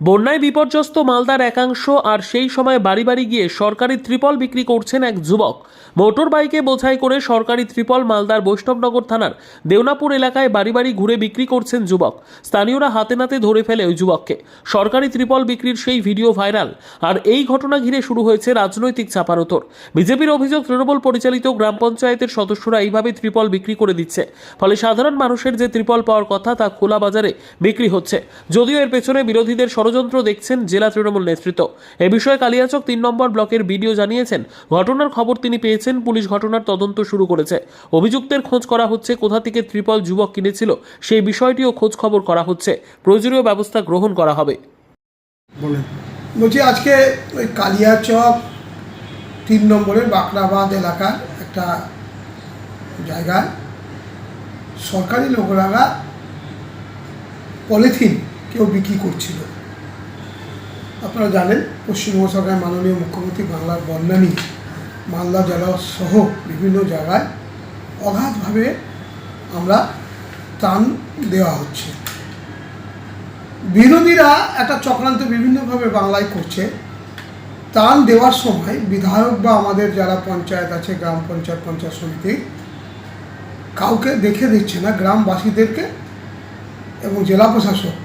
বন্যায় বিপর্যস্ত মালদার একাংশ আর সেই সময় বাড়ি বাড়ি গিয়ে সরকারি ত্রিপল বিক্রি করছেন এক যুবক। মোটর বাইকে বোঝাই করে সরকারি ত্রিপল মালদার বৈষ্ণবনগর থানার দেওনাপুর এলাকায় বাড়ি বাড়ি ঘুরে বিক্রি করছেন যুবক। স্থানীয়রা হাতে নাতে ধরে ফেলে ওই যুবককে। সরকারি ত্রিপল বিক্রির সেই ভিডিও ভাইরাল। আর এই ঘটনা ঘিরে শুরু হয়েছে রাজনৈতিক চাপানোতর বিজেপির অভিযোগ, তৃণমূল পরিচালিত গ্রাম পঞ্চায়েতের সদস্যরা এইভাবে ত্রিপল বিক্রি করে দিচ্ছে। ফলে সাধারণ মানুষের যে ত্রিপল পাওয়ার কথা তা খোলা বাজারে বিক্রি হচ্ছে। যদিও এর পেছনে বিরোধীদের ষড়যন্ত্র দেখছেন জেলা তৃণমূল নেতৃত্ব। এ বিষয়ে কালিয়াচক তিন নম্বর ব্লকের বিডিও জানিয়েছেন, ঘটনার খবর তিনি পেয়েছেন, পুলিশ ঘটনার তদন্ত শুরু করেছে। অভিযুক্তের খোঁজ করা হচ্ছে কোথা থেকে ত্রিপল যুবক কিনেছিল, সেই বিষয়টিও খোঁজ খবর করা হচ্ছে। প্রয়োজনীয় ব্যবস্থা গ্রহণ করা হবে। বলছি, আজকে ওই কালিয়াচক তিন নম্বরের বাকরাবাদ এলাকার একটা জায়গায় সরকারি লোকরা পলিথিন কেউ বিক্রি করছিল। আপনারা জানেন, পশ্চিমবঙ্গ সরকারের মাননীয় মুখ্যমন্ত্রী বাংলার বন্যা নিয়ে মালদা জেলা সহ বিভিন্ন জায়গায় অগাধভাবে আমরা ত্রাণ দেওয়া হচ্ছে। বিরোধীরা একটা চক্রান্ত বিভিন্নভাবে বাংলায় করছে। ত্রাণ দেওয়ার সময় বিধায়ক বা আমাদের যারা পঞ্চায়েত আছে, গ্রাম পঞ্চায়েত পঞ্চায়েত সমিতি, কাউকে দেখে দিচ্ছে না। গ্রামবাসীদেরকে এবং জেলা প্রশাসক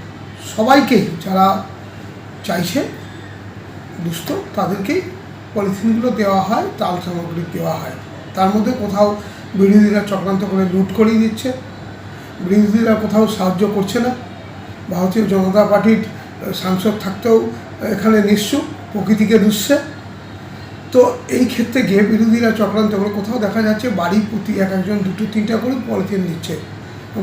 সবাইকেই, যারা চাইছে, দুস্থ, তাদেরকেই পলিথিনগুলো দেওয়া হয়, তাল সামগ্রী দেওয়া হয়। তার মধ্যে কোথাও বিরোধীরা চক্রান্ত করে লুট করিয়ে দিচ্ছে। বিরোধীরা কোথাও সাহায্য করছে না। ভারতীয় জনতা পার্টির সাংসদ থাকতেও এখানে নিশ্চুপ, প্রকৃতিকে দুষছে। তো এই ক্ষেত্রে গিয়ে বিরোধীরা চক্রান্ত করে কোথাও দেখা যাচ্ছে বাড়ি প্রতি এক একজন, দুটো, তিনটা করে পলিথিন দিচ্ছে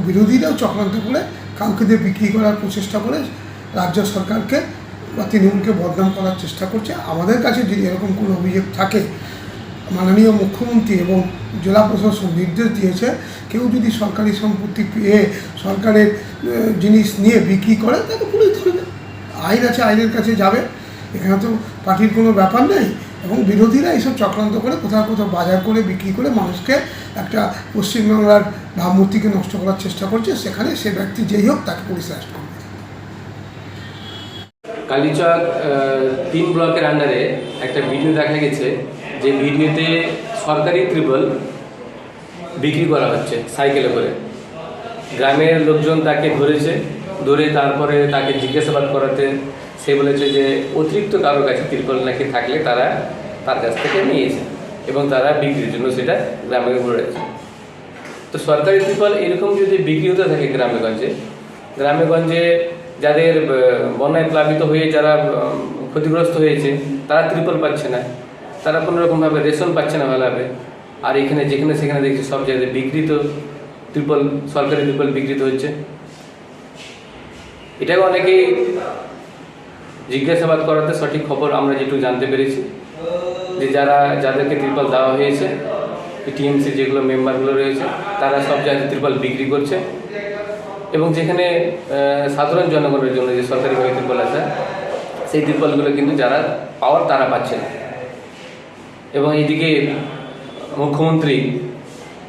বিরোধীরাও চক্রান্ত করে কাউকে দিয়ে বিক্রি করার প্রচেষ্টা করে রাজ্য সরকারকে বা তৃণমূলকে বদনাম করার চেষ্টা করছে। আমাদের কাছে যদি এরকম কোনো অভিযোগ থাকে, মাননীয় মুখ্যমন্ত্রী এবং জেলা প্রশাসন নির্দেশ দিয়েছে, কেউ যদি সরকারি সম্পত্তি পেয়ে সরকারের জিনিস নিয়ে বিক্রি করে তাকে পুলিশ ধরবে আইন আছে, আইনের কাছে যাবে। এখানে তো পার্টির কোনো ব্যাপার নেই এবং বিরোধীরা এইসব চক্রান্ত করে কোথাও কোথাও বাজার করে বিক্রি করে মানুষকে একটা পশ্চিমবাংলার ভাবমূর্তিকে নষ্ট করার চেষ্টা করছে। সেখানে সে ব্যক্তি যেই হোক তাকে পুলিশ অ্যারেস্ট করবে। কালীচক তিন ব্লকের আন্ডারে একটা ভিডিও দেখা গেছে, যে ভিডিওতে সরকারি ত্রিপল বিক্রি করা হচ্ছে সাইকেলে করে। গ্রামের লোকজন তাকে ধরেছে, ধরে তারপরে তাকে জিজ্ঞাসাবাদ করাতে সে বলেছে যে, অতিরিক্ত কারোর কাছে ত্রিপল নাকি থাকলে তারা তার কাছ থেকে নিয়েছে এবং তারা বিক্রির জন্য সেটা গ্রামে ঘুরেছে তো সরকারি ত্রিপল এরকম যদি বিক্রি হতে থাকে গ্রামেগঞ্জে গ্রামেগঞ্জে যাদের বন্যায় প্লাবিত হয়ে যারা ক্ষতিগ্রস্ত হয়েছে, তারা ত্রিপল পাচ্ছে না। তারা কোনোরকমভাবে রেশন পাচ্ছে না ভালোভাবে আর এখানে যেখানে সেখানে দেখছি সব জায়গায় বিকৃত ত্রিপল, সরকারি ত্রিপল বিকৃত হচ্ছে। এটাকে অনেকেই জিজ্ঞাসাবাদ করাতে সঠিক খবর আমরা যেটুকু জানতে পেরেছি, যে যারা, যাদেরকে ত্রিপল দেওয়া হয়েছে টিএমসি যেগুলো মেম্বারগুলো রয়েছে, তারা সব জায়গায় ত্রিপল বিক্রি করছে। এবং যেখানে সাধারণ জনগণের জন্য যে সরকারিভাবে ত্রিপল আছে, সেই ত্রিপলগুলো কিন্তু যারা পাওয়ার তারা পাচ্ছে না এবং এইদিকে মুখ্যমন্ত্রী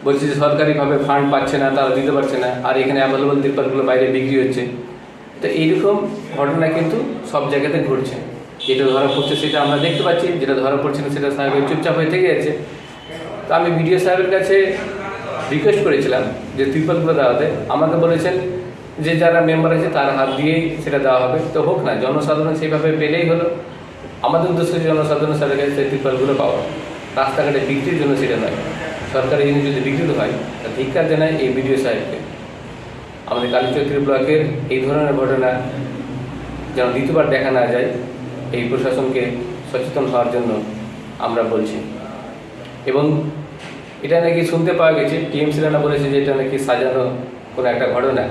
বলছে যে সরকারিভাবে ফান্ড পাচ্ছে না, তারা দিতে পারছে না, আর এখানে অ্যাভেলেবল ত্রিপলগুলো বাইরে বিক্রি হচ্ছে। তো এইরকম ঘটনা কিন্তু সব জায়গাতে ঘটছে। যেটা ধরা পড়ছে সেটা আমরা দেখতে পাচ্ছি, যেটা ধরা পড়ছে না সেটা সাহেবের চুপচাপ হয়ে থেকে যাচ্ছে। তো আমি বিডিও সাহেবের কাছে রিকোয়েস্ট করেছিলাম যে ত্রিপলগুলো দেওয়াতে। আমাকে বলেছেন যে যারা মেম্বার আছে তার হাত দিয়েই সেটা দেওয়া হবে। তো হোক না, জনসাধারণ সেইভাবে পেলেই হলো। আমাদের উদ্দেশ্য জনসাধারণ সাথে কাছে সেই ত্রিপলগুলো পাওয়া। রাস্তাঘাটে বিক্রির জন্য সেটা নয়। সরকারি জিনিস যদি বিক্রিত হয়, তা ধিক্কার জানায় এই বিডিও সাহেবকে। আমাদের কালীচক্রী ব্লকের এই ধরনের ঘটনা যেন দ্বিতীয়বার দেখা না যায়, এই প্রশাসনকে সচেতন হওয়ার জন্য আমরা বলছি। এবং এটা নাকি শুনতে পাওয়া গেছে, টিএমসি রানা বলেছে যে এটা নাকি সাজানো কোনো একটা ঘটনা।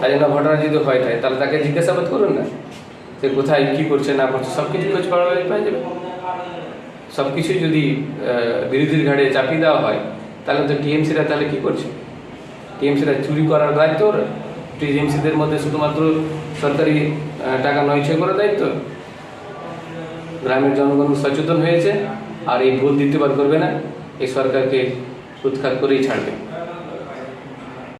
সাজানো ঘটনা যদি হয় থাকে তাহলে তাকে জিজ্ঞাসাবাদ করুন না। সে কোথায় কী করছে, না করছে সব কিছু খোঁজ পাওয়া পাওয়া যাবে। সব কিছুই যদি বিরোধীর ঘাড়ে চাপিয়ে দেওয়া হয়, তাহলে তো টিএমসিরা তাহলে কী করছে? টিএমসিরা চুরি করার দায়িত্ব টিএমসিদের মধ্যে শুধুমাত্র সরকারি টাকা নয়ছয় করার দায়িত্ব। গ্রামের জনগণ সচেতন হয়েছে, আর এই ভুল দ্বিতীয়বার করবে না। এই সরকারকে উৎখাত করেই ছাড়বে